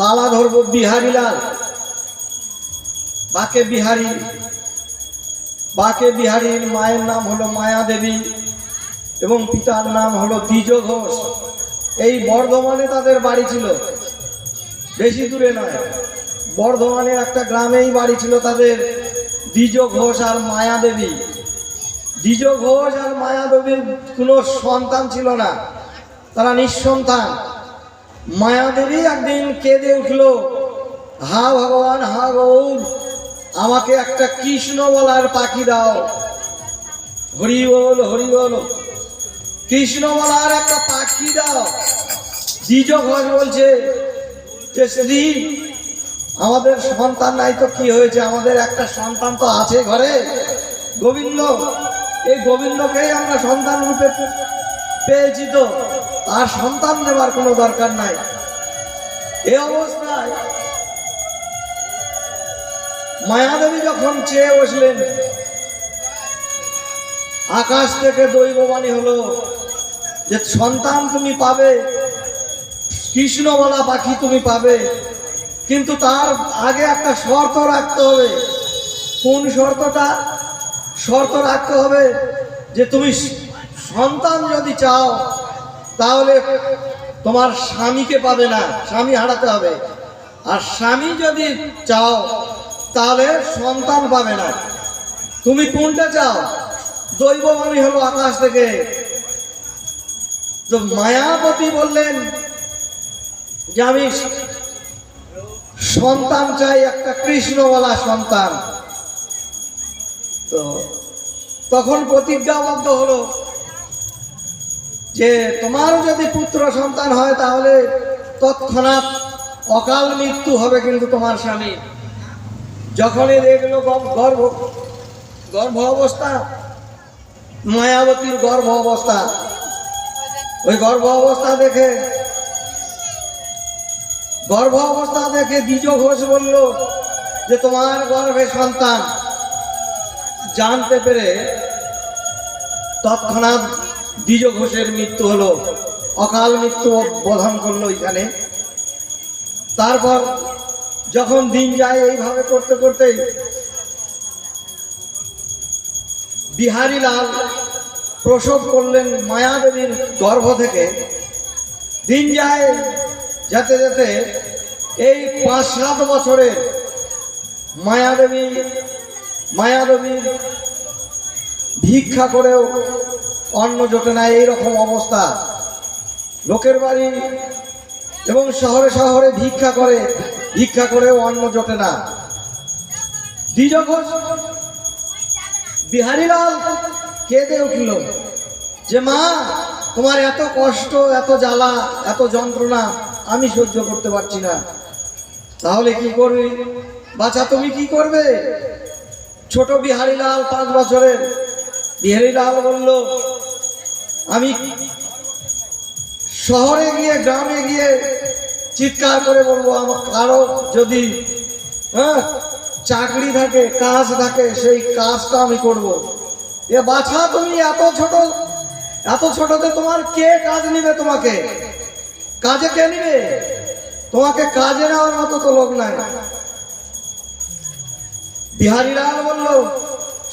পালা ধরবো বিহারীলাল বাকে বিহারী, বাকে বিহারীর মায়ের নাম হলো মায়া দেবী এবং পিতার নাম হলো দ্বিজ ঘোষ। এই বর্ধমানে তাদের বাড়ি ছিল, বেশি দূরে নয়। বর্ধমানের একটা গ্রামেই বাড়ি ছিল তাদের দ্বিজ ঘোষ আর মায়া দেবী। দ্বিজ ঘোষ আর মায়া দেবীর কোনো সন্তান ছিল না, তারা নিঃসন্তান। মায়াদেবী একদিন কেঁদে উঠল, হা ভগবান, হা গৌর, আমাকে একটা কৃষ্ণ বলার পাখি দাও। হরি বল হরি বল কৃষ্ণ বলার একটা পাখি দাও। দ্বিজ ঘোষ বলছে যে, শ্রী, আমাদের সন্তান নাই তো কি হয়েছে? আমাদের একটা সন্তান তো আছে ঘরে। গোবিন্দ, এই গোবিন্দকেই আমরা সন্তান রূপে পেয়েছি তো। তার সন্তান নেবার কোনো দরকার নাই। এ অবস্থায় মায়াদেবী যখন চেয়ে বসলেন, আকাশ থেকে দৈববাণী হলো যে, সন্তান তুমি পাবে কৃষ্ণ বলা পাখি তুমি পাবে, কিন্তু তার আগে একটা শর্ত রাখতে হবে। কোন শর্তটা? শর্ত রাখতে হবে যে, তুমি সন্তান যদি চাও তাহলে তোমার স্বামীকে পাবে না, স্বামী হারাতে হবে। আর স্বামী যদি চাও, তাহলে সন্তান পাবে না। তুমি কোনটা চাও? দৈববাণী হলো আকাশ থেকে। তো মায়াবতী বললেন যে আমি সন্তান চাই, একটা কৃষ্ণওয়ালা সন্তান। তো তখন প্রতিজ্ঞাবদ্ধ হলো। যে তোমারও যদি পুত্র সন্তান হয়, তাহলে তৎক্ষণাৎ অকাল মৃত্যু হবে কিন্তু তোমার স্বামী। যখনই দেখল গর্ভ- গর্ভ অবস্থা, মায়াবতীর গর্ভ অবস্থা, ওই গর্ভ অবস্থা দেখে গর্ভ অবস্থা দেখে দ্বিজ ঘোষ বলল, যে তোমার গর্ভে সন্তান। জানতে পেরে তৎক্ষণাৎ দ্বিজ ঘোষের মৃত্যু হলো। অকাল মৃত্যু বোধন করল এখানে। তারপর যখন দিন যায় এইভাবে করতে করতেই বিহারীলাল প্রসব করলেন মায়াদেবীর গর্ভ থেকে। দিন যায় যেতে যেতে এই পাঁচ সাত বছরে মায়াদেবী, মায়াদেবীর ভিক্ষা করেও অন্ন জোটে না এইরকম অবস্থা। লোকের বাড়ি এবং শহরে শহরে ভিক্ষা করে, ভিক্ষা করেও অন্ন জোটে না। দ্বিজ ঘোষ বিহারীলাল কেঁদে উঠল যে, মা, তোমার এত কষ্ট, এত জ্বালা, এত যন্ত্রণা, আমি সহ্য করতে পারছি না। তাহলে কি করবি? বাচ্চা তুমি কি করবে? ছোট বিহারীলাল পাঁচ বছরের। বিহারীলাল বলল আমি শহরে গিয়ে, গ্রামে গিয়ে চিৎকার করে বলব, আমার কারও যদি হ্যাঁ চাকরি থাকে, কাজ থাকে, সেই কাজটা আমি করব। এ বাছা, তুমি এত ছোট, এত ছোটতে তোমার কে কাজ নিবে তোমাকে? কাজে কে নিবে? তোমাকে কাজে নেওয়ার মতো তো লোক নাই। বিহারীলাল বলল,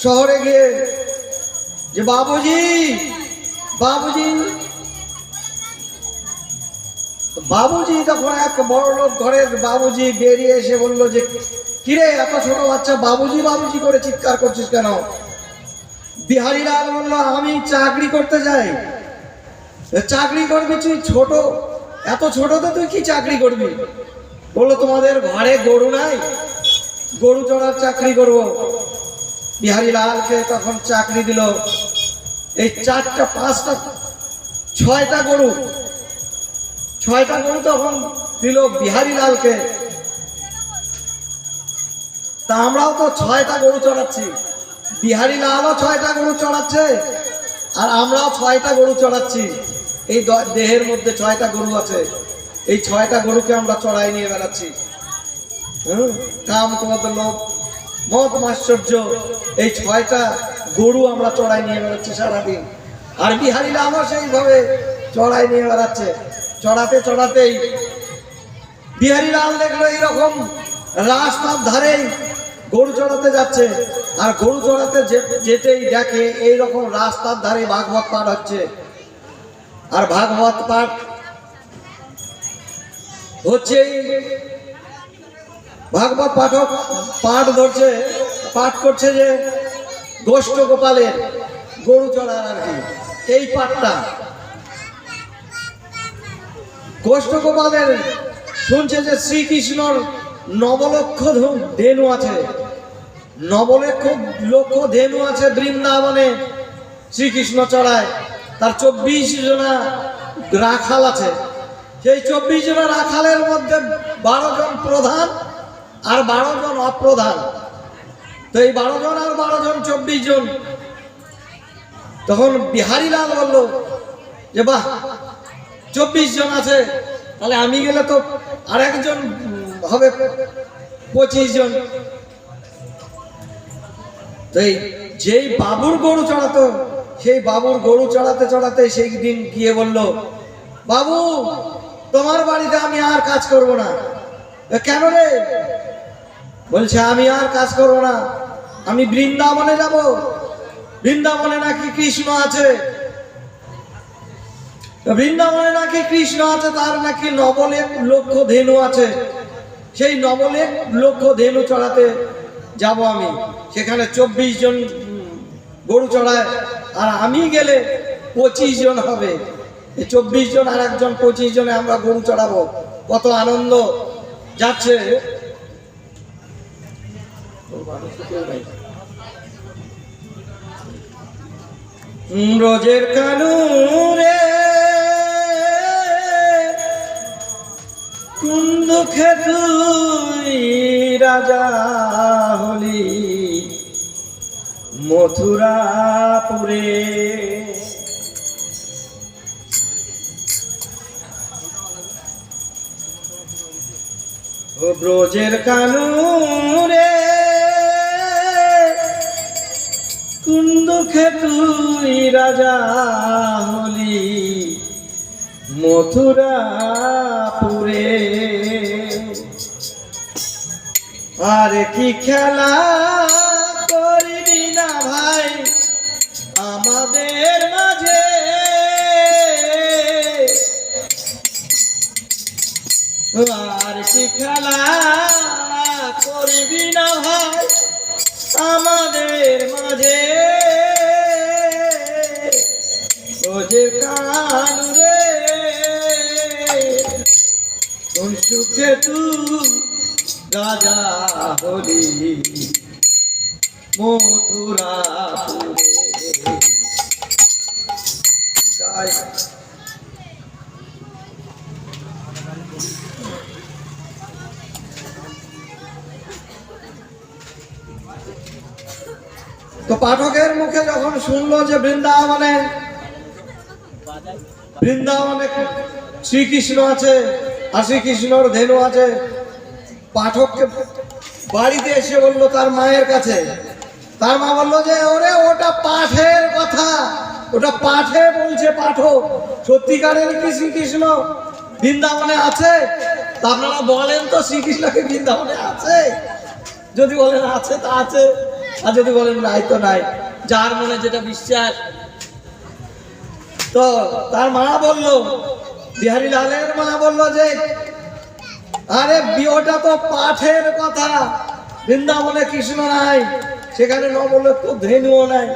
শহরে গিয়ে যে, বাবুজি বাবুজি। বাবুজি তখন এক বড় লোক ঘরের বাবুজি বেরিয়ে এসে বলল যে, কিরে, এত ছোট বাচ্চা, বাবুজি বাবুজি করে চিৎকার করছিস কেন? বিহারীলাল বলল, আমি চাকরি করতে যাই। চাকরি করবি তুই ছোট? এত ছোটতে তুই কি চাকরি করবি? বলল, তোমাদের ঘরে গরু নাই। গরু চড়ার চাকরি করব। বিহারী লালকে তখন চাকরি দিল। এই চারটা, পাঁচটা, ছয়টা গরু। ছয়টা গরু তখন দিল বিহারী লালকে। তা আমরাও তো ছয়টা গরু চড়াচ্ছি। বিহারী লালও ছয়টা গরু চড়াচ্ছে আর আমরাও ছয়টা গরু চড়াচ্ছি। এই দেহের মধ্যে ছয়টা গরু আছে। এই ছয়টা গরুকে আমরা চড়াই নিয়ে বেড়াচ্ছি। কাম ক্রোধ লোভ মত মাশ্চর্য এই ছয়টা গরু আমরা চড়াই নিয়ে বেড়াচ্ছি সারাদিন। আর বিহারিরা আমার সেইভাবে চড়াই নিয়ে বেড়াচ্ছে। চড়াতে চড়াতেই বিহারী লাল দেখল এইরকম রাস্তার ধারেই গরু চড়াতে যাচ্ছে। আর গরু চড়াতে যেতেই দেখে এইরকম রাস্তার ধারে ভাগবত পাঠ হচ্ছে। আর ভাগবত পাঠ হচ্ছেই ভাগবত পাঠক পাঠ ধরছে পাঠ করছে যে গোষ্ঠ গোপালের গরু চড়ার আর কি। এই পাঠটা। গোষ্ঠ গোপালের শুনছে যে শ্রীকৃষ্ণর নবলক্ষ ধেনু আছে। নবলক্ষ, লক্ষ ধেনু আছে বৃন্দাবনে শ্রীকৃষ্ণ চড়ায়। তার চব্বিশ জনা রাখাল আছে। সেই চব্বিশ জনা রাখালের মধ্যে বারো জন প্রধান আর বারো জন অপ্রধান। তো এই বারো জন আর বারো জন, চব্বিশ জন। তখন বিহারীলাল বলল যে বাহ, চব্বিশ জন আছে, তাহলে আমি গেলে তো আর একজন হবে পঁচিশ জন। তো এই যেই বাবুর গরু চড়াতো, সেই বাবুর গরু চড়াতে চড়াতে সেই দিন গিয়ে বলল, বাবু, তোমার বাড়িতে আমি আর কাজ করব না। কেন রে? বলছে, আমি আর কাজ করব না। আমি বৃন্দাবনে যাব। বৃন্দাবনে নাকি কৃষ্ণ আছে? বৃন্দাবনে নাকি কৃষ্ণ আছে, তার নাকি নবলেক লক্ষ ধেনু আছে। সেই নবলেক লক্ষ ধেনু চড়াতে যাব আমি। সেখানে চব্বিশ জন গরু চড়ায়, আর আমি গেলে পঁচিশ জন হবে। এই চব্বিশ জন আর একজন পঁচিশ জনে আমরা গরু চড়াবো। কত আনন্দ যাচ্ছে। ব্রজের কানুরে। কুন্দ তুই রাজা হলি? মথুরাপুরে। ব্রজের কানুরে। কুন্দ তুই রাজা হলি মথুরাপুরে। আর কি খেলা করবি না ভাই আমাদের মাঝে? আর কি খেলা করবি না ভাই আমাদের মাঝে। রোজের কান রে। কোন সুখে তুই রাজা হলি। জয় তো পাঠকের মুখে যখন শুনলো যে বৃন্দাবনে বৃন্দাবনে শ্রীকৃষ্ণ আছে আর শ্রীকৃষ্ণর ধেনু আছে, পাঠককে বাড়িতে এসে বলল তার মায়ের কাছে। তার মা বলল যে, ওরে, ওটা পাঠের কথা, ওটা পাঠে বলছে পাঠক, সত্যিকারের কি শ্রীকৃষ্ণ বৃন্দাবনে আছে? তা আপনারা বলেন তো শ্রীকৃষ্ণকে বৃন্দাবনে আছে? যদি বলেন, আছে তা আছে। আর যদি বলেন নাই তো নাই। যার মনে যেটা বিশ্বাস। তো তার মা বলল, বিহারী লালের মা বলল যে, আরে বিয়েটা তো পাঠের কথা। বৃন্দাবনে কৃষ্ণ নাই, সেখানে নবলক্ষ ধেনুও নাই।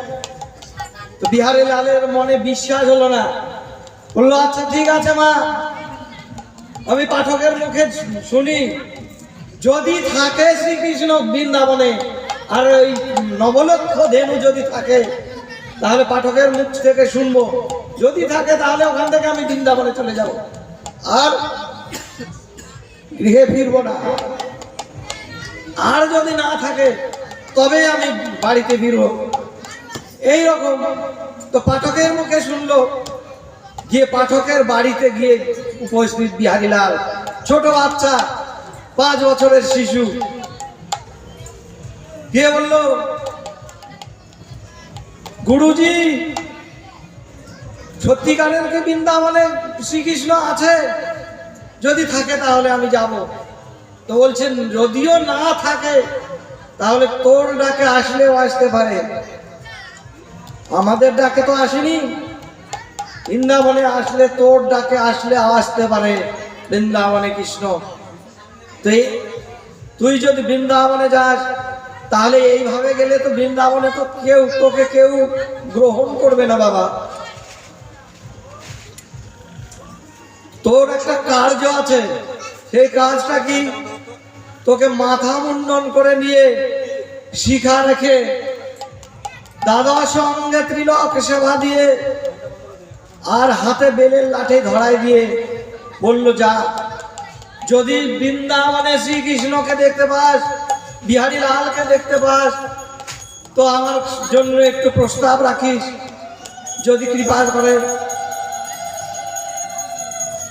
তো বিহারী লালের মনে বিশ্বাস হলো না। বলল আচ্ছা ঠিক আছে মা। আমি পাঠকের মুখে শুনি। যদি থাকে শ্রীকৃষ্ণ বৃন্দাবনে আর ওই নবলক্ষ ধেনু যদি থাকে, তাহলে পাঠকের মুখ থেকে শুনব। যদি থাকে, তাহলে ওখান থেকে আমি বৃন্দাবনে চলে যাব। আর গৃহে ফিরবো না। আর যদি না থাকে, তবে আমি বাড়িতে ফিরবো। এই রকম তো পাঠকের মুখে শুনলো, গিয়ে পাঠকের বাড়িতে গিয়ে উপস্থিত বিহারীলাল। ছোট বাচ্চা, পাঁচ বছরের শিশু। গিয়ে বলল? গুরুজি, সত্যিকারের কি বৃন্দাবনে শ্রীকৃষ্ণ আছে? যদি থাকে তাহলে আমি যাব। তো বলছেন, যদিও না থাকে, তাহলে তোর ডাকে আসলেও আসতে পারে। আমাদের ডাকে তো আসেনি। বৃন্দাবনে আসলে তোর ডাকে আসলে আসতে পারে বৃন্দাবনে কৃষ্ণ। তুই তুই যদি বৃন্দাবনে যাস তাহলে এইভাবে গেলে তো বৃন্দাবনে তো কেউ, তোকে কেউ গ্রহণ করবে না বাবা। তোর একটা কার্য আছে। সেই কাজটা কি? তোকে মাথা মুন্ডন করে নিয়ে শিখা রেখে দাদা সঙ্গে ত্রিলক সেবা দিয়ে আর হাতে বেলের লাঠি ধরাই দিয়ে বলল, যা, যদি বৃন্দাবনে শ্রীকৃষ্ণকে দেখতে পাস বিহারী লালকে দেখতে পাস? তো আমার জন্য একটু প্রস্তাব রাখিস, যদি কৃপা করে।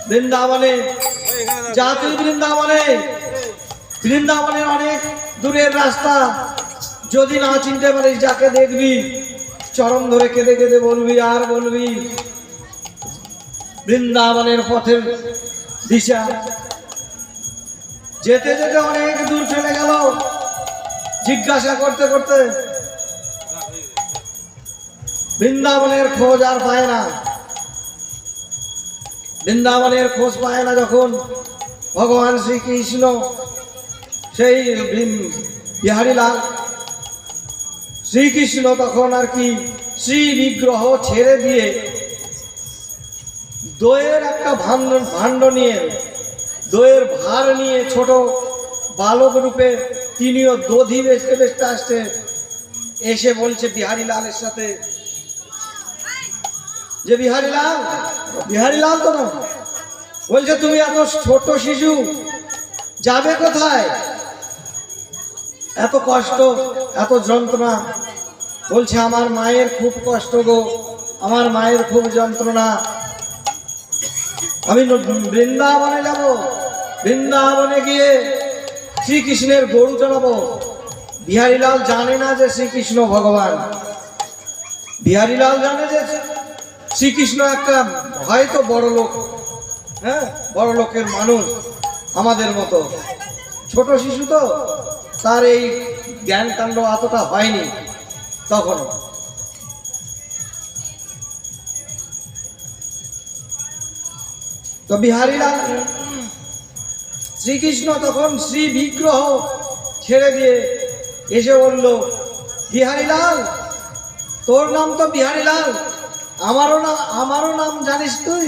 বৃন্দাবনে তুই বৃন্দাবনে, বৃন্দাবনের অনেক দূরের রাস্তা। যদি না চিনতে পারিস, যাকে দেখবি চরম ধরে কেঁদে কেঁদে বলবি, আর বলবি, বৃন্দাবনের পথের দিশা। যেতে যেতে অনেক দূর চলে গেল। জিজ্ঞাসা করতে করতে বৃন্দাবনের খোঁজ আর পায় না। বৃন্দাবনের খোঁজ পায় না যখন ভগবান শ্রীকৃষ্ণ সেই বিহারীলাল। শ্রীকৃষ্ণ তখন আর কি শ্রী বিগ্রহ ছেড়ে দিয়ে দইয়ের একটা ভাণ্ড ভাণ্ড নিয়ে দইয়ের ভার নিয়ে ছোট বালক রূপে তিনিও দধি বেচতে বেচতে আসতে এসে বলছে বিহারী লালের সাথে। যে বিহারী লাল? বিহারী লাল তো না বলছে, তুমি এত ছোট শিশু, যাবে কোথায়? এত কষ্ট, এত যন্ত্রণা। বলছে, আমার মায়ের খুব কষ্ট গো, আমার মায়ের খুব যন্ত্রণা। আমি বৃন্দাবনে যাব। বৃন্দাবনে গিয়ে শ্রীকৃষ্ণের গরু চড়াবো বিহারীলাল জানে না যে শ্রীকৃষ্ণ ভগবান। বিহারীলাল জানে যে শ্রীকৃষ্ণ একটা হয়তো বড় লোক হ্যাঁ? বড় লোকের মানুষ আমাদের মতো। ছোট শিশু তো, তার এই জ্ঞান কাণ্ড এতটা হয়নি তখন তো বিহারীলাল শ্রীকৃষ্ণ তখন শ্রী বিগ্রহ ছেড়ে দিয়ে এসে বলল, বিহারীলাল, তোর নাম তো বিহারীলাল। আমারও না, আমারও নাম জানিস তুই?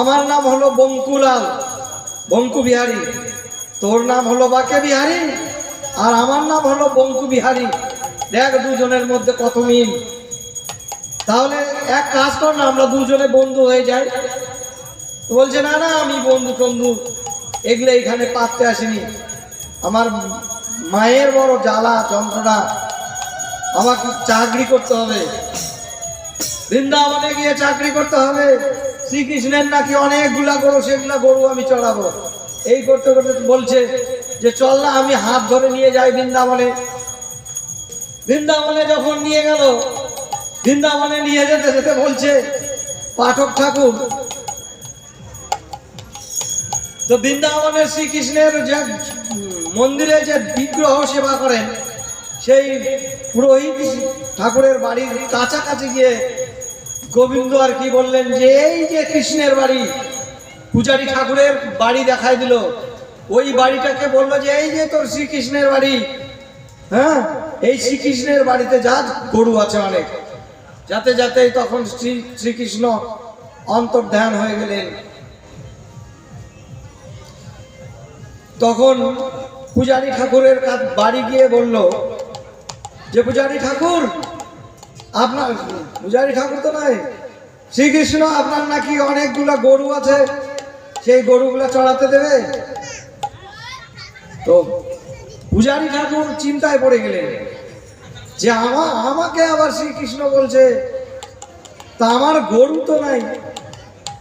আমার নাম হলো বঙ্কুলাল, বঙ্কু বিহারী। তোর নাম হলো বাকে বিহারী, আর আমার নাম হলো বঙ্কু বিহারী। দেখ দুজনের মধ্যে কত মিল। তাহলে এক কাজ কর না, আমরা দুজনে বন্ধু হয়ে যাই। বলছে, না না, আমি বন্ধু টন্ধু এগুলো এখানে পাততে আসেনি। আমার মায়ের বড় জ্বালা, যন্ত্রণা। আমাকে চাকরি করতে হবে। বৃন্দাবনে গিয়ে চাকরি করতে হবে। শ্রীকৃষ্ণের নাকি অনেকগুলা গরু, সেগুলা গরু আমি চড়াবো। এই করতে করতে বলছে যে, চল না, আমি হাত ধরে নিয়ে যাই বৃন্দাবনে। বৃন্দাবনে যখন নিয়ে গেল, বৃন্দাবনে নিয়ে যেতে যেতে বলছে, পাঠক ঠাকুর তো বৃন্দাবনের শ্রীকৃষ্ণের যে মন্দিরে যে বিগ্রহ সেবা করেন, সেই পুরোহিত ঠাকুরের বাড়ির কাছাকাছি গিয়ে গোবিন্দ আর কি বললেন যে, এই যে কৃষ্ণের বাড়ি, পূজারী ঠাকুরের বাড়ি দেখাই দিল। ওই বাড়িটাকে বলল যে, এই যে তোর শ্রীকৃষ্ণের বাড়ি হ্যাঁ? এই শ্রীকৃষ্ণের বাড়িতে যা গরু আছে অনেক। যাতে যাতে তখন শ্রী, শ্রীকৃষ্ণ অন্তর্ধান হয়ে গেলেন। তখন পূজারী ঠাকুরের বাড়ি গিয়ে বলল, যে পূজারী ঠাকুর, আপনার, পূজারী ঠাকুর তো নয়, শ্রীকৃষ্ণ আপনার নাকি অনেকগুলো গরু আছে, সেই গরুগুলো চড়াতে দেবে? তো পূজারী ঠাকুর চিন্তায় পড়ে গেলেন, যে আমা, আমাকে আবার শ্রীকৃষ্ণ বলছে, তা আমার গরু তো নাই,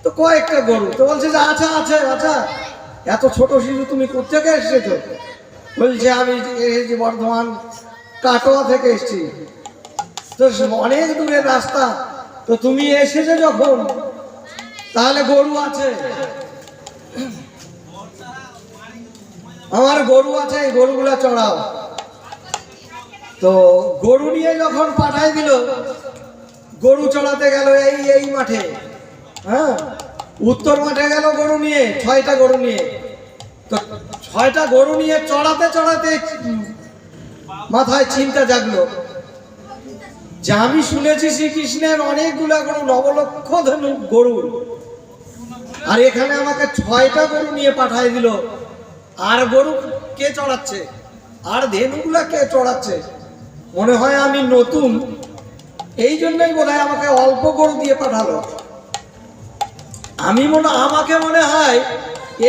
তো কয়েকটা গরু? তো বলছে যে আচ্ছা আচ্ছা আচ্ছা এত ছোট শিশু তুমি কোথেকে এসেছ? বলছে, আমি এসেছি বর্ধমান, কাটোয়া থেকে এসেছি। তো অনেক দূরের রাস্তা। তো তুমি এসেছ যখন, তাহলে গরু আছে। আমার গরু আছে, এই গরুগুলা চড়াও। তো গরু নিয়ে যখন পাঠাই দিল, গরু চড়াতে গেল এই এই মাঠে। হ্যাঁ? উত্তর মাঠে গেল গরু নিয়ে, ছয়টা গরু নিয়ে। তো ছয়টা গরু নিয়ে চড়াতে চড়াতে মাথায় চিন্তা জাগলো। যে আমি শুনেছি শ্রীকৃষ্ণের অনেকগুলা গরু নবলক্ষ গরু। আর এখানে আমাকে ছয়টা গরু নিয়ে পাঠাই দিল। আর গরু কে চড়াচ্ছে? আর ধেনুগুলা কে চড়াচ্ছে? মনে হয় আমি নতুন। এই জন্যই বোধ আমাকে অল্প গরু দিয়ে পাঠালো। আমি মনে আমাকে মনে হয়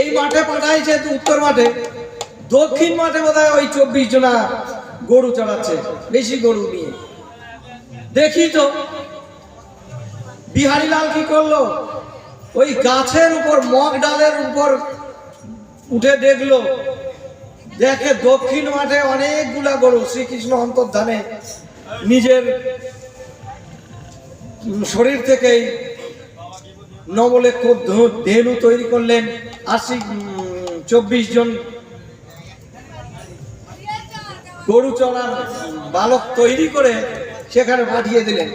এই মাঠে পাঠাইছে উত্তর মাঠে। দক্ষিণ মাঠে বোধ ওই চব্বিশ জনা গরু চড়াচ্ছে, বেশি গরু নিয়ে। দেখি তো, বিহারীলাল কি করল? ওই গাছের উপর, মগ ডালের উপর উঠে দেখল, দেখে দক্ষিণ মাঠে অনেকগুলা গরু, শ্রীকৃষ্ণ অন্তর্ধানে নিজের শরীর থেকেই নবলেক্ষ ধেনু তৈরি করলেন আশি চব্বিশ জন গরু চড়ার বালক তৈরি করে সেখানে পাঠিয়ে দিলেন।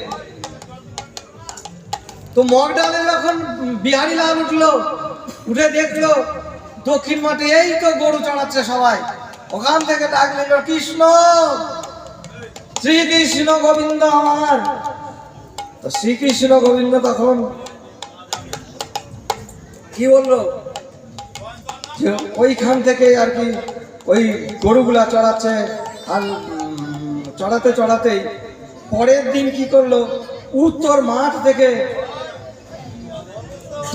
তো মগ ডালে যখন বিহারি লাল উঠল, উঠে দেখল, দক্ষিণ মাঠে এই তো গরু চড়াচ্ছে সবাই। ওখান থেকে ডাক নিল কৃষ্ণ, শ্রীকৃষ্ণ গোবিন্দ আমার। তো শ্রীকৃষ্ণ গোবিন্দ তখন কি বলল? যে ওইখান থেকে আর কি ওই গরুগুলা চড়াচ্ছে আর চড়াতে চড়াতেই পরের দিন কি করল? উত্তর মাঠ থেকে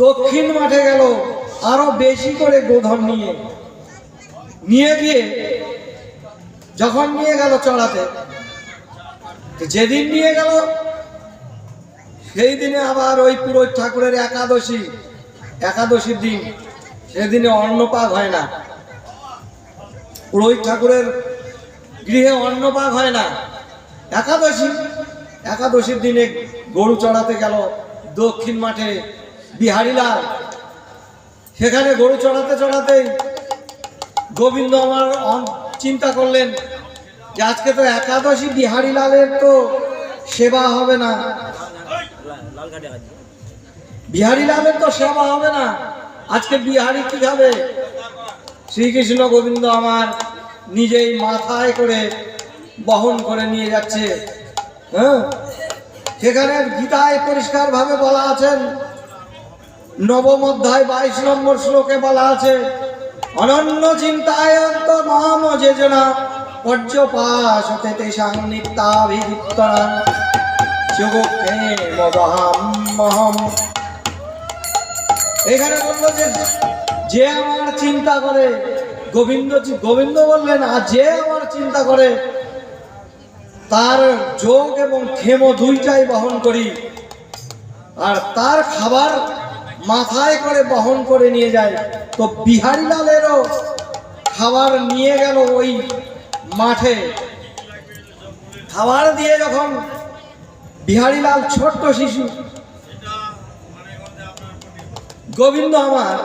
দক্ষিণ মাঠে গেল আরও বেশি করে গোধন নিয়ে। নিয়ে গিয়ে যখন নিয়ে গেল চড়াতে যেদিন নিয়ে গেল, সেই দিনে আবার ওই পুরোহিত ঠাকুরের একাদশী। একাদশীর দিন, সেদিনে অন্নপাক হয় না। পুরোহিত ঠাকুরের গৃহে অন্নপাক হয় না। একাদশী, একাদশীর দিনে গরু চড়াতে গেল দক্ষিণ মাঠে বিহারীলাল। সেখানে গরু চড়াতে চড়াতেই গোবিন্দ আমার চিন্তা করলেন যে আজকে তো একাদশী বিহারীলালের তো সেবা হবে না। বিহারীলালের তো সেবা হবে না। আজকে বিহারি কি হবে? শ্রীকৃষ্ণ গোবিন্দ আমার নিজেই মাথায় করে বহন করে নিয়ে যাচ্ছে। হ্যাঁ? সেখানে গীতায় পরিষ্কারভাবে বলা আছেন নবম অধ্যায় বাইশ নম্বর শ্লোকে বলা আছে, অনন্য চিন্তায় মহাম যোজনা পর্যপাশ হতে তেষাং নিত্যাভিযুক্তরা। যোগক্ষে মহাম এখানে বলল যে যে আমার চিন্তা করে, গোবিন্দ গোবিন্দ বললেন, আর যে আমার চিন্তা করে, তার যোগ এবং ক্ষেম দুইটাই বহন করি, আর তার খাবার মাথায় করে বহন করে নিয়ে যায়। তো বিহারীলালেরও খাবার নিয়ে গেল ওই মাঠে। খাবার দিয়ে যখন বিহারীলাল ছোট্ট শিশু গোবিন্দ আমার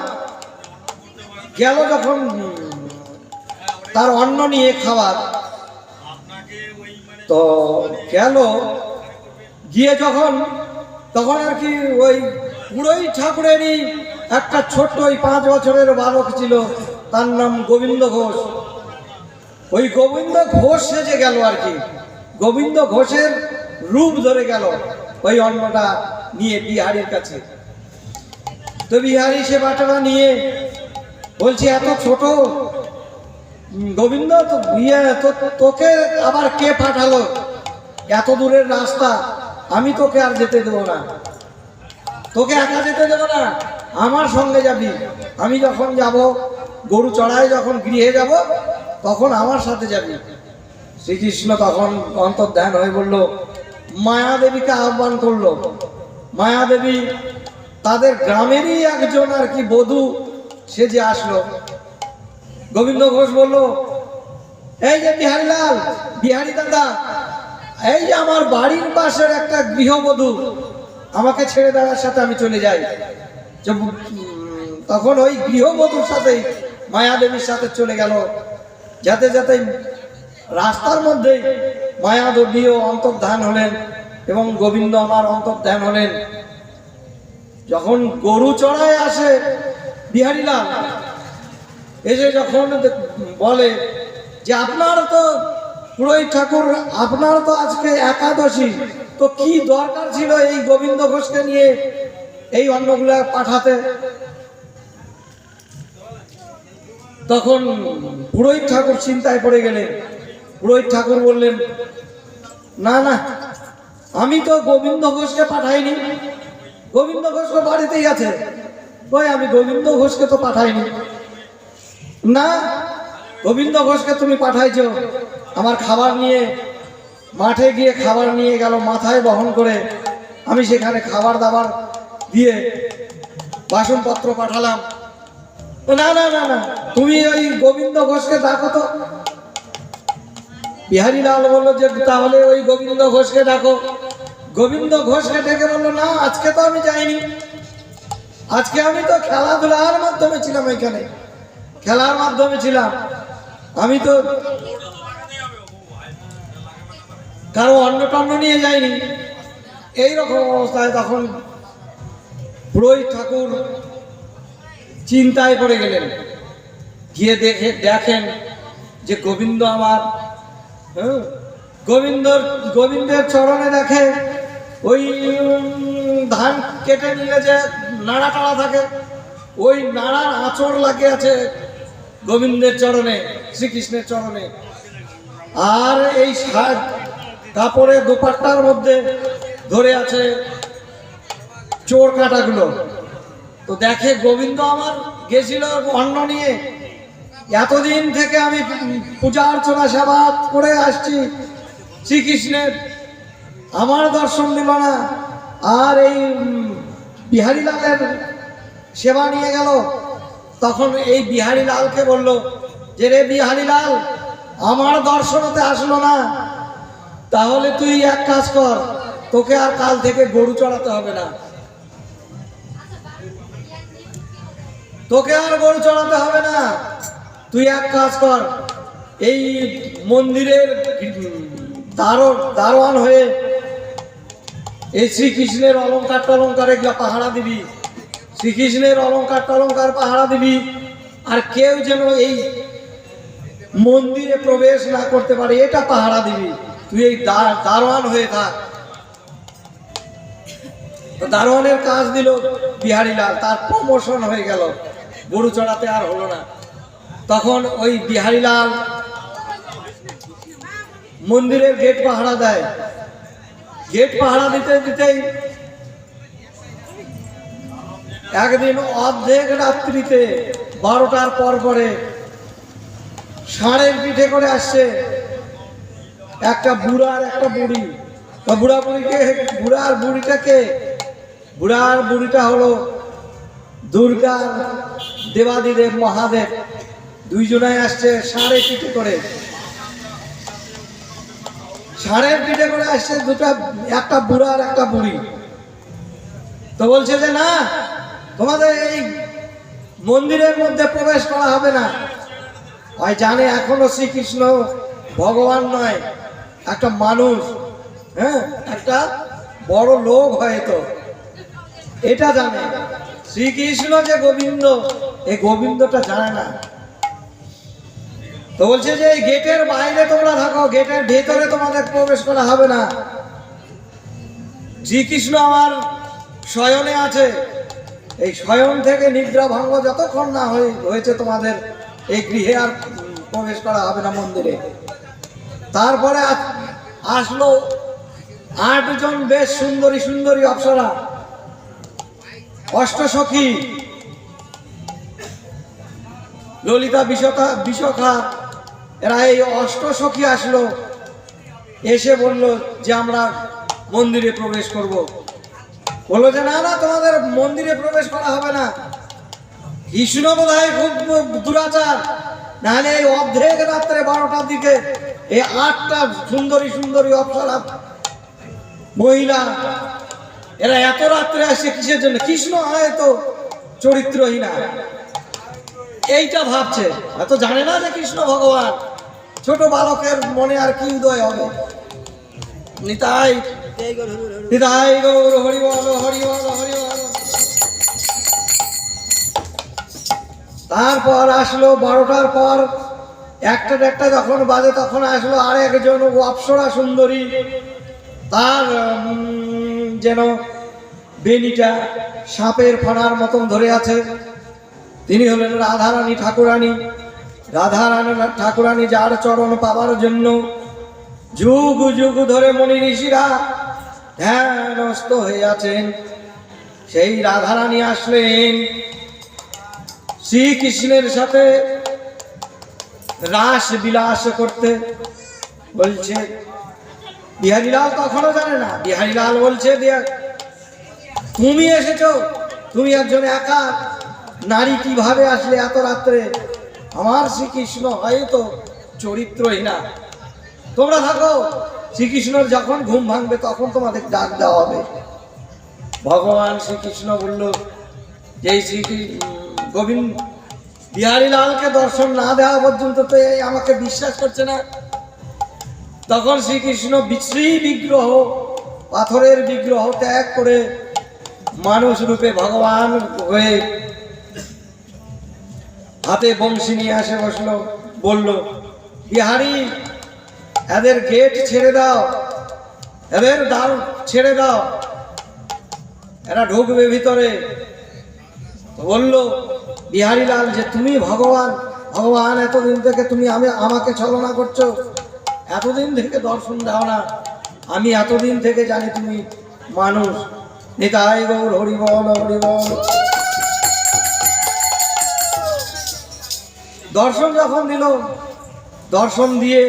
গেল যখন, তার অন্ন নিয়ে খাবার। তো গেল, গিয়ে যখন, তখন আর কি ওই পুরোই ঠাকুরেরই একটা ছোট্ট ওই পাঁচ বছরের বালক ছিল, তার নাম গোবিন্দ ঘোষ। ওই গোবিন্দ ঘোষ সেজে গেল আর কি। গোবিন্দ ঘোষের রূপ ধরে গেল ওই অন্নটা নিয়ে বিহারির কাছে। তো বিহারি সে বাটাটা নিয়ে বলছি, এত ছোট। গোবিন্দ, তো তো- তোকে আবার কে পাঠালো? এত দূরের রাস্তা, আমি তোকে আর যেতে দেবো না। তোকে একা যেতে দেবো না, আমার সঙ্গে যাবি। আমি যখন যাব, গরু চড়ায় যখন গৃহে যাব, তখন আমার সাথে যাবি। শ্রীকৃষ্ণ তখন অন্তর্ধান হয়ে বলল মায়াদেবীকে আহ্বান করল। মায়াদেবী তাদের গ্রামেরই একজন আর কি বধূ, সে যে আসলো। গোবিন্দ ঘোষ বলল, এই যে বিহারীলাল, বিহারী দাদা, এই যে আমার বাড়ির পাশের একটা গৃহবধূ, আমাকে ছেড়ে দেওয়ার সাথে আমি চলে যাই। তখন ওই গৃহবধূর সাথেই মায়াদেবীর সাথে চলে গেল। যাতে যাতে রাস্তার মধ্যেই মায়াদেবীও অন্তর্ধান হলেন এবং গোবিন্দ আমার অন্তর্ধান হলেন। যখন গরু চড়ায় আসে বিহারীলাল এসে যখন বলে যে আপনার তো পুরোহিত ঠাকুর, আপনার তো আজকে একাদশী, তো কি দরকার ছিল এই গোবিন্দ ঘোষকে নিয়ে এই অন্নগুলা পাঠাতে? তখন পুরোহিত ঠাকুর চিন্তায় পড়ে গেলেন। পুরোহিত ঠাকুর বললেন, না না, আমি তো গোবিন্দ ঘোষকে পাঠাইনি। গোবিন্দ ঘোষ বাড়িতেই আছে। কই আমি গোবিন্দ ঘোষকে তো পাঠাইনি। না গোবিন্দ ঘোষকে তুমি পাঠাইছো। আমার খাবার নিয়ে, মাঠে গিয়ে খাবার নিয়ে গেল, মাথায় বহন করে। আমি সেখানে খাবার দাবার দিয়ে বাসনপত্র পাঠালাম। না না না না, তুমি ওই গোবিন্দ ঘোষকে ডাকো তো। বিহারী লাল বলল যে, তাহলে ওই গোবিন্দ ঘোষকে ডাকো। গোবিন্দ ঘোষকে ডেকে বলল না আজকে তো আমি যাইনি। আজকে আমি তো খেলাধুলার মাধ্যমে ছিলাম এখানে। খেলার মাধ্যমে ছিলাম। আমি তো কারও অন্ন টন্ন নিয়ে যাইনি। এই রকম অবস্থায় তখন পুরোহিত ঠাকুর চিন্তায় পড়ে গেলেন। গিয়ে দেখে দেখেন যে গোবিন্দ আমার হ্যাঁ, গোবিন্দর গোবিন্দের চরণে দেখে ওই ধান কেটে নিলে যে নাড়া টাড়া থাকে, ওই নাড়ার আঁচড় লাগে আছে গোবিন্দের চরণে, শ্রীকৃষ্ণের চরণে। আর এই সাজ কাপড়ে দোপাট্টার মধ্যে ধরে আছে চোর কাটাগুলো। তো দেখে গোবিন্দ আমার গেছিল অন্ন নিয়ে। এতদিন থেকে আমি পূজা অর্চনা সেবা করে আসছি শ্রীকৃষ্ণের আমার দর্শন দিল না আর এই বিহারীলালের সেবা নিয়ে গেল। তখন এই বিহারীলালকে বলল, যে রে বিহারীলাল, আমার দর্শনতে আসলো না। তাহলে তুই এক কাজ কর, তোকে আর কাল থেকে গরু চড়াতে হবে না। তোকে আর গরু চড়াতে হবে না। তুই এক কাজ কর, এই মন্দিরের দারো, দারোয়ান হয়ে এই শ্রীকৃষ্ণের অলঙ্কার টলঙ্কার এগুলা পাহারা দিবি। শ্রীকৃষ্ণের অলঙ্কার টলঙ্কার পাহারা দিবি। আর কেউ যেন এই মন্দিরে প্রবেশ না করতে পারে, এটা পাহারা দিবি। তুই এই দারোয়ান হয়ে থাক। দারোয়ানের কাজ দিল বিহারীলাল, তার প্রমোশন হয়ে গেল। গরু চড়াতে আর হলো না। তখন ওই বিহারীলাল মন্দিরের গেট পাহারা দেয়। গেট পাহারা দিতে দিতেই একদিন অর্ধেক রাত্রিতে বারোটার পর পরে ষাঁড়ের পিঠে করে আসছে একটা বুড়া আর একটা বুড়ি। তা বুড়া বুড়িকে বুড়া আর বুড়িটাকে বুড়া আর বুড়িটা হলো দুর্গা দেবাদিদেব মহাদেব। দুইজনাই আসছে ষাঁড়ে পিঠে করে। ষাঁড়ের পিঠে করে আসছে দুটা, একটা বুড়া আর একটা বুড়ি। তো বলছে যে, না, তোমাদের এই মন্দিরের মধ্যে প্রবেশ করা হবে না। ওই জানে এখনও শ্রীকৃষ্ণ ভগবান নয়, একটা মানুষ হ্যাঁ একটা বড় লোক হয়তো এটা জানে। শ্রীকৃষ্ণ যে গোবিন্দ এই গোবিন্দটা জানে না। তো বলছে যে এই গেটের বাইরে তোমরা থাকো, গেটের ভেতরে তোমাদের প্রবেশ করা হবে না। শ্রীকৃষ্ণ আমার শয়নে আছে। এই শয়ন থেকে নিদ্রা ভঙ্গ যতক্ষণ না হয়ে- হয়েছে তোমাদের, এই গৃহে আর প্রবেশ করা হবে না মন্দিরে। তারপরে আসলো আটজন বেশ সুন্দরী সুন্দরী অপ্সরা। অষ্টসখী, ললিতা বিশখা বিশখা এরা এই অষ্টসখী আসলো। এসে বলল যে আমরা মন্দিরে প্রবেশ করব। বলল যে, না না, তোমাদের মন্দিরে প্রবেশ করা হবে না। কৃষ্ণ বোধ খুব দুরাচার। নাহলে এই অর্ধেক রাত্রে বারোটার দিকে এই আটটা সুন্দরী সুন্দরী অপ্সরা মহিলা, এরা এত রাত্রে আসে কিসের জন্য? কৃষ্ণ হয়তো চরিত্রহীনা। এইটা ভাবছে। এত জানে না যে কৃষ্ণ ভগবান। ছোট বালকের মনে আর কি উদয় হবে? নিতাই নিতাই গৌর, হরি বল হরি বল, হরি তারপর আসলো বারোটার পর, একটা একটা যখন বাজে তখন আসলো আর একজন অপ্সরা সুন্দরী। তার যেন বেনিটা সাপের ফানার মতন ধরে আছে। তিনি হলেন রাধারানী ঠাকুরানী। রাধারানী ঠাকুরানী যার চরণ পাবার জন্য যুগ যুগ ধরে মনি ঋষিরা ধ্যানস্থ হয়ে আছেন সেই রাধারানী আসলেন। শ্রীকৃষ্ণের সাথে রাস বিলাস করতে বলছে, বিহারীলাল তখনও জানে না। বিহারীলাল বলছে তুমি এসেছ, তুমি একজন একা নারী কীভাবে আসলে এত রাত্রে আমার শ্রীকৃষ্ণ হয়তো চরিত্রহীনা। তোমরা থাকো, শ্রীকৃষ্ণর যখন ঘুম ভাঙবে তখন তোমাদের ডাক দেওয়া হবে। ভগবান শ্রীকৃষ্ণ বলল যে শ্রী গোবিন্দ বিহারী লালকে দর্শন না দেওয়া পর্যন্ত তো এই আমাকে বিশ্বাস করছে না। তখন শ্রীকৃষ্ণ শ্রী বিগ্রহ, পাথরের বিগ্রহ ত্যাগ করে মানুষ রূপে ভগবান হয়ে হাতে বংশী নিয়ে আসে বসল, বলল বিহারি এদের গেট ছেড়ে দাও, এদের দ্বার ছেড়ে দাও। এরা ঢুকবে ভিতরে। বলল বিহারীলাল যে তুমি ভগবান ভগবান, এতদিন থেকে তুমি আমি, আমাকে ছলনা করছ। এতদিন থেকে দর্শন দাও না। আমি এতদিন থেকে জানি তুমি মানুষ। নিতাই গৌর হরিবল হরিবল। দর্শন যখন দিল, দর্শন দিয়ে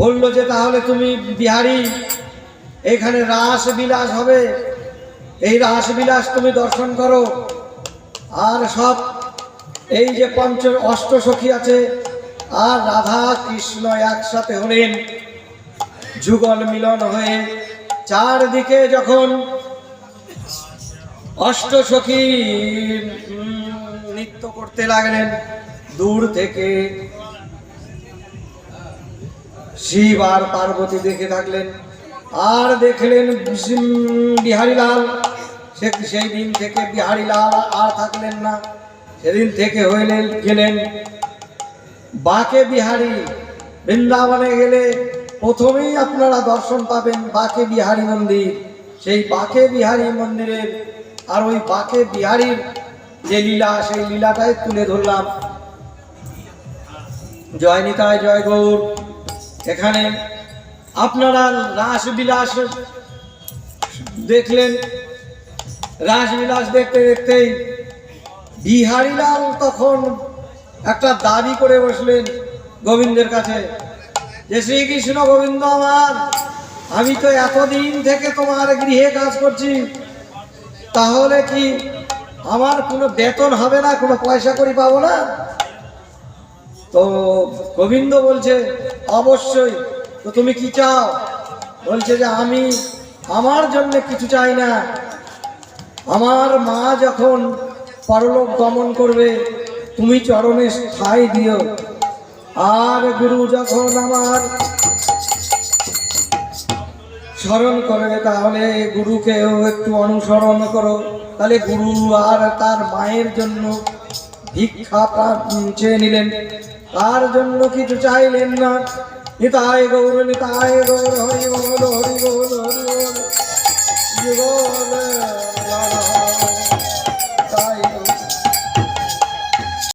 বলল যে তাহলে তুমি বিহারি, এখানে রাস বিলাস হবে। এই রাস বিলাস তুমি দর্শন করো। আর সব এই যে পঞ্চ অষ্ট সখী আছে, আর রাধা কৃষ্ণ একসাথে হলেন। যুগল মিলন হয়ে চারদিকে যখন অষ্ট সখী নৃত্য করতে লাগলেন দূর থেকে। শিব আর পার্বতী দেখে থাকলেন। আর দেখলেন বিহারীলাল। সে সেই দিন থেকে বিহারীলাল আর থাকলেন না। সেদিন থেকে হইলেন গেলেন বাকে বিহারী। বৃন্দাবনে গেলে প্রথমেই আপনারা দর্শন পাবেন বাকে বিহারী মন্দির। সেই বাকে বিহারী মন্দিরের আর ওই বাকে বিহারীর যে লীলা, সেই লীলাটাই তুলে ধরলাম। জয় নিতাই, জয় গৌর। এখানে আপনারা রাস বিলাস দেখলেন। রাসবিলাস দেখতে দেখতেই বিহারীলাল তখন একটা দাবি করে বসলেন গোবিন্দের কাছে যে, শ্রীকৃষ্ণ গোবিন্দ আমার, আমি তো এতদিন থেকে তোমার গৃহে কাজ করছি। তাহলে কি আমার কোনো বেতন হবে না, কোনো পয়সা করি পাবো না। তো গোবিন্দ বলছে, অবশ্যই। তো তুমি কি চাও? বলছে যে, আমি আমার জন্য কিছু চাই না। আমার মা যখন পরলোক গমন করবে, তুমি চরণে ঠাই দিও। আর গুরু যখন আমার স্মরণ করবে, তাহলে গুরুকেও একটু অনুসরণ করো। তাহলে গুরু আর তার মায়ের জন্য ভিক্ষা চেয়ে নিলেন। তার জন্য কিছু চাইলেন না। নিতায় গৌর নিতায় গৌর, হরি গৌর হরি গৌর হরি গৌর